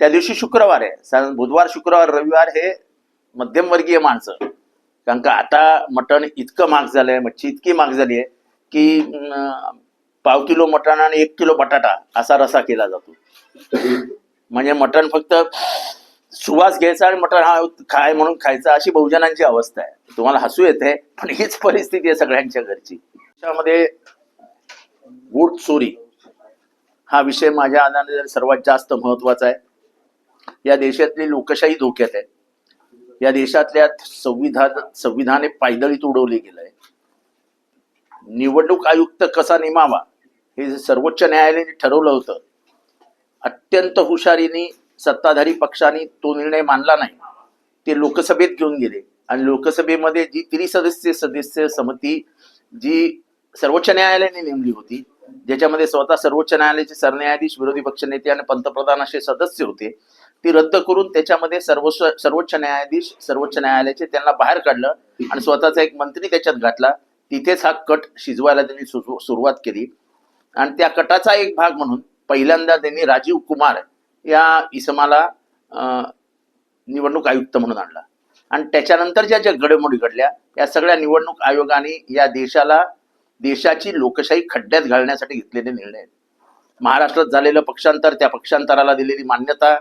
त्या दिवशी शुक्रवार आहे. साधारण बुधवार शुक्रवार रविवार हे मध्यमवर्गीय माणसं. कारण का आता मटण इतकं महाग झालंय मच्छी इतकी महाग झाली आहे की पाव किलो मटण आणि एक किलो बटाटा असा रसा केला जातो. म्हणजे मटण फक्त सुवास घ्यायचा आणि मटण हा खाय म्हणून खायचा अशी बहुजनांची अवस्था आहे. तुम्हाला हसू येते पण हीच परिस्थिती आहे सगळ्यांच्या घरची. त्यामध्ये गुड चोरी हा विषय माझ्या अंदाजाने सर्वात जास्त महत्त्वाचा आहे. या देशातली लोकशाही धोक्यात आहे. या देशातल्या संविधान संविधाने पायदळीत उडवले गेलंय. निवडणूक आयुक्त कसा नेमावा हे सर्वोच्च न्यायालयाने ठरवलं होतं. अत्यंत हुशारीने सत्ताधारी पक्षाने तो निर्णय मानला नाही. ते लोकसभेत घेऊन गेले. आणि लोकसभेमध्ये जी त्रिसदस्य सदस्य समिती जी सर्वोच्च न्यायालयाने नेमली होती ज्याच्यामध्ये स्वतः सर्वोच्च न्यायालयाचे सरन्यायाधीश विरोधी पक्षनेते आणि पंतप्रधान असे सदस्य होते ती रद्द करून त्याच्यामध्ये सर्वोच्च सर्वोच्च न्यायाधीश सर्वोच्च न्यायालयाचे त्यांना बाहेर काढलं आणि स्वतःचा एक मंत्री त्याच्यात घातला. तिथेच हा कट शिजवायला त्यांनी सुरुवात केली. आणि त्या कटाचा एक भाग म्हणून पहिल्यांदा त्यांनी राजीव कुमार या इसमाला अं, निवडणूक आयुक्त म्हणून आणला. आणि त्याच्यानंतर ज्या ज्या घडामोडी घडल्या या सगळ्या निवडणूक आयोगाने या देशाला देशाची लोकशाही खड्ड्यात घालण्यासाठी घेतलेले निर्णय. महाराष्ट्रात झालेलं पक्षांतर त्या पक्षांतराला दिलेली मान्यता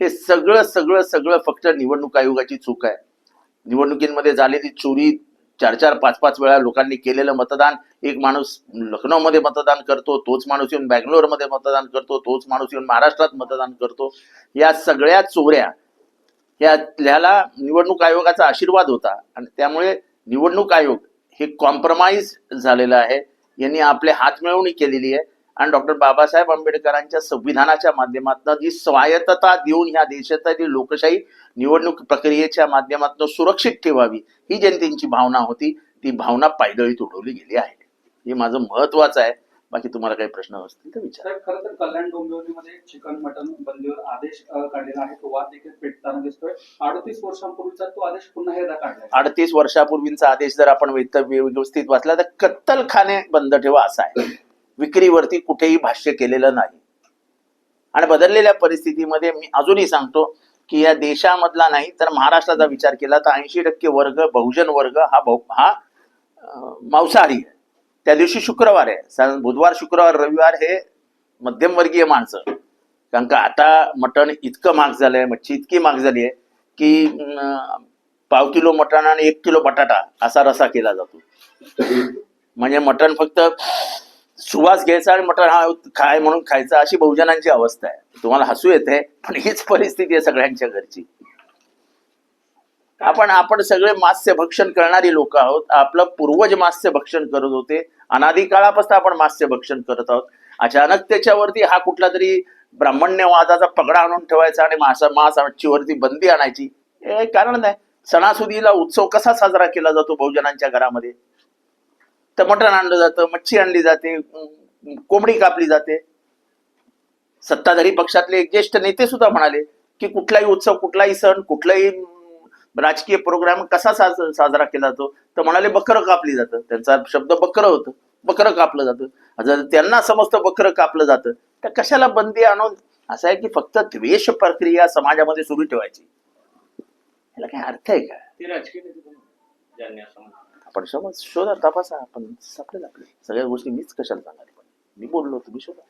हे सगळं सगळं सगळं फक्त निवडणूक आयोगाची चूक आहे. निवडणुकीमध्ये झालेली चोरी चार चार पाच पाच वेळा लोकांनी केलेलं मतदान एक माणूस लखनौमध्ये मतदान करतो तोच माणूस येऊन बँगलोरमध्ये मतदान करतो तोच माणूस येऊन महाराष्ट्रात मतदान करतो. या सगळ्या चोऱ्या ह्या ह्याला निवडणूक आयोगाचा आशीर्वाद होता. आणि त्यामुळे निवडणूक आयोग हे कॉम्प्रोमाइज झालेलं आहे. यांनी आपले हात मिळवणी केलेली आहे. आणि डॉक्टर बाबासाहेब आंबेडकरांच्या संविधानाच्या माध्यमातून जी स्वायत्तता देऊन ह्या देशातील लोकशाही निवडणूक प्रक्रियेच्या माध्यमातून सुरक्षित ठेवावी ही जनतेची भावना होती ती भावना पायदळीत उडवली गेली आहे. हे माझं महत्वाचं आहे. बाकी तुम्हाला काही प्रश्न असतील तर विचार. खरं तर कल्याण डोंबिवलीमध्ये चिकन मटन बंदीवर आदेश काढलेला आहे. तो वाद देखील पेटताना दिसतोय. अडतीस वर्षांपूर्वीचा तो आदेश पुन्हा एकदा काढलाय अडतीस वर्षापूर्वींचा आदेश जर आपण व्यवस्थित वाचला तर कत्तलखाने बंद ठेवा असा आहे. विक्रीवरती कुठेही भाष्य केलेलं नाही. आणि बदललेल्या परिस्थितीमध्ये मी अजूनही सांगतो की या देशामधला नाही तर महाराष्ट्राचा विचार केला तर ऐंशी टक्के वर्ग बहुजन वर्ग हा बहु हा मांसाहारी आहे. त्या दिवशी शुक्रवार आहे. बुधवार शुक्रवार रविवार हे मध्यमवर्गीय माणसं. कारण का आता मटण इतकं महाग झालंय मच्छी इतकी महाग झाली आहे की पाव किलो मटण आणि एक किलो बटाटा असा रसा केला जातो. म्हणजे मटण फक्त सुवास घ्यायचा आणि मटण हा खाय म्हणून खायचा अशी बहुजनांची अवस्था आहे. तुम्हाला हसू येते पण हीच परिस्थिती आहे सगळ्यांच्या घरची. आपण आपण सगळे मास्य भक्षण करणारी लोक आहोत. आपलं पूर्वज मास्य भक्षण करत होते. अनादी काळापासून आपण मास्य भक्षण करत आहोत. अचानक त्याच्यावरती हा कुठला तरी ब्राह्मण्यवादाचा पगडा आणून ठेवायचा आणि मासा मांस बंदी आणायची. हे कारण नाही. सणासुदीला उत्सव कसा साजरा केला जातो बहुजनांच्या घरामध्ये? तर मटण आणलं जातं मच्छी आणली जाते कोंबडी कापली जाते. सत्ताधारी पक्षातले ज्येष्ठ नेते सुद्धा म्हणाले की कुठलाही उत्सव कुठलाही सण कुठलाही राजकीय प्रोग्राम कसा साज साजरा केला जातो? तर म्हणाले बकरं कापली जातं. त्यांचा शब्द बकरं होतं. बकरं कापलं जातं. जर त्यांना समजतं बकरं कापलं जातं तर कशाला बंदी आणून? असं आहे की फक्त द्वेष प्रक्रिया समाजामध्ये सुरू ठेवायची. याला काय अर्थ आहे का. आपण समज शोधा तपासा. आपण सापडेल आपले. सगळ्या गोष्टी मीच कशाला पण मी बोललो तुम्ही शोधा.